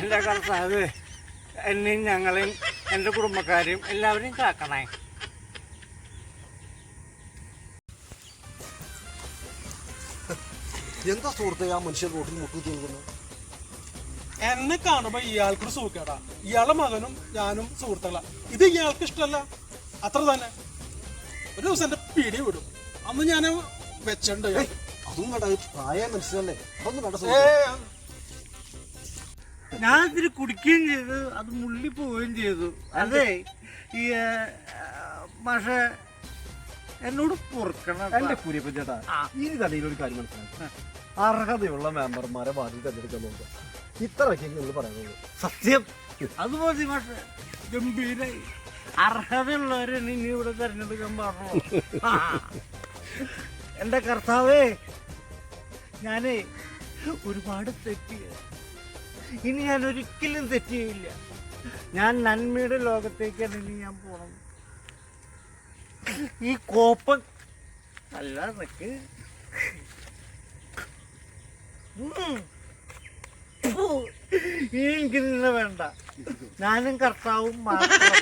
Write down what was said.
എന്റെ കർത്താവ് എന്നെയും ഞങ്ങളെയും എന്റെ കുടുംബക്കാരെയും എല്ലാവരെയും കാക്കണേ. എന്താ സുഹൃത്തെ ആ മനുഷ്യൻ റോട്ടിൽ മുട്ടു തീർക്കുന്നത് എന്നെ കാണുമ്പോ ഇയാൾക്ക് സുഖക്കേടാ. ഇയാളുടെ മകനും ഞാനും സുഹൃത്തുക്കളാ. ഇത് ഇയാൾക്ക് ഇഷ്ടമല്ല അത്ര തന്നെ. ഒരു ദിവസം എന്റെ പിടി വിടും. അന്ന് ഞാൻ വെച്ചിട്ടുണ്ട്. അതും വേണ്ട പ്രായ മനസ്സിലല്ലേ? അതൊന്നും വേണ്ട ഞാൻ ഇതിൽ കുടിക്കുകയും ചെയ്തു അത് മുള്ളി പോവുകയും ചെയ്തു. അതെ. ഈ പക്ഷ എന്നോട് പൊറുക്കണം എന്റെ കുര്യപ്പൻ ചേട്ടാ ഈ കഥയിൽ ഒരു കാര്യം മനസ്സിലാക്കി അർഹതയുള്ള മെമ്പർമാരെ ബാധ്യത തെരഞ്ഞെടുക്കാൻ നോക്കുക. ഇത്രയൊക്കെ നിങ്ങൾ പറയുന്നത്. സത്യം. അത് മതി പക്ഷെ ഗംഭീരായി. അർഹതയുള്ളവരെ ഇനി ഇവിടെ തെരഞ്ഞെടുക്കാൻ ആ. എന്റെ കർത്താവേ ഞാനേ ഒരുപാട് തെറ്റിയ ഇനി ഞാൻ ഒരിക്കലും തെറ്റിയില്ല ഞാൻ നന്മയുടെ ലോകത്തേക്കാണ് ഇനി ഞാൻ പോണത്. ഈ കോപ്പൻ അല്ല നിനക്ക് എനിക്ക് നിന്നെ വേണ്ട. ഞാനും കർത്താവും മാത്രം.